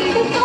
Thank you.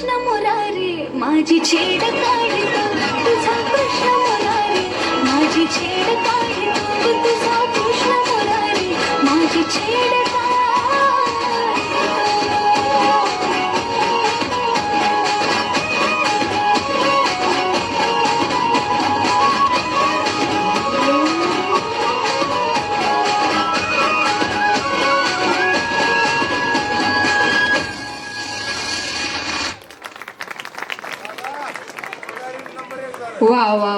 Krishna Murari माझी छेड काढ Wow, wow.